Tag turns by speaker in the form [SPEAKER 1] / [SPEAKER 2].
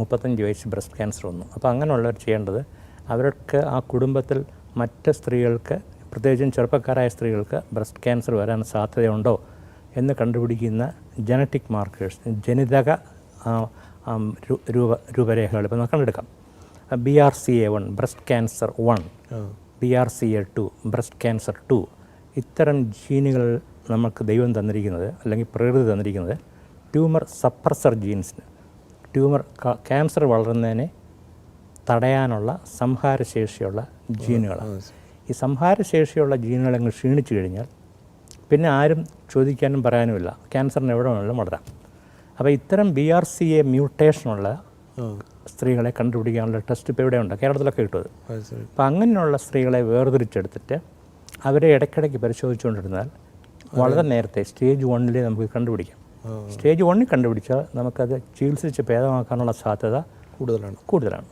[SPEAKER 1] മുപ്പത്തഞ്ച് വയസ്സ് breast cancer വന്നു. അപ്പോൾ അങ്ങനെയുള്ളവർ ചെയ്യേണ്ടത് അവർക്ക് ആ കുടുംബത്തിൽ മറ്റ് സ്ത്രീകൾക്ക് പ്രത്യേകിച്ചും ചെറുപ്പക്കാരായ സ്ത്രീകൾക്ക് ബ്രസ്റ്റ് ക്യാൻസർ വരാൻ സാധ്യതയുണ്ടോ എന്ന് കണ്ടുപിടിക്കുന്ന ജനറ്റിക് മാർക്കേഴ്സ് ജനിതക രൂപ രൂപരേഖകൾ ഇപ്പോൾ നമുക്ക് കണ്ടെടുക്കാം. B R C A one breast cancer one B R C A two breast cancer two ഇത്തരം ജീനുകൾ നമുക്ക് ദൈവം തന്നിരിക്കുന്നത് അല്ലെങ്കിൽ പ്രകൃതി തന്നിരിക്കുന്നത് ട്യൂമർ സപ്രസർ ജീൻസിന് ട്യൂമർ ക്യാൻസർ വളരുന്നതിനെ തടയാനുള്ള സംഹാരശേഷിയുള്ള ജീനുകളാണ്. ഈ സംഹാരശേഷിയുള്ള ജീനുകൾ അങ്ങ് ക്ഷീണിച്ചു കഴിഞ്ഞാൽ പിന്നെ ആരും ചോദിക്കാനും പറയാനുമില്ല. ക്യാൻസറിന് എവിടെ വേണമെങ്കിലും വളരാം. അപ്പോൾ ഇത്തരം ബി ആർ സി എ മ്യൂട്ടേഷനുള്ള സ്ത്രീകളെ കണ്ടുപിടിക്കാനുള്ള ടെസ്റ്റ് ഇപ്പോൾ ഇവിടെയുണ്ട് കേരളത്തിലൊക്കെ കിട്ടും അത്.
[SPEAKER 2] അത് ശരി.
[SPEAKER 1] അപ്പോൾ അങ്ങനെയുള്ള സ്ത്രീകളെ വേർതിരിച്ചെടുത്തിട്ട് അവരെ ഇടയ്ക്കിടയ്ക്ക് പരിശോധിച്ചുകൊണ്ടിരുന്നാൽ വളരെ നേരത്തെ സ്റ്റേജ് വണ്ണിൽ നമുക്ക് കണ്ടുപിടിക്കാം. സ്റ്റേജ് വണ്ണിൽ കണ്ടുപിടിച്ചാൽ നമുക്കത് ചികിത്സിച്ച് ഭേദമാക്കാനുള്ള സാധ്യത
[SPEAKER 2] കൂടുതലാണ്.
[SPEAKER 1] കൂടുതലാണ്.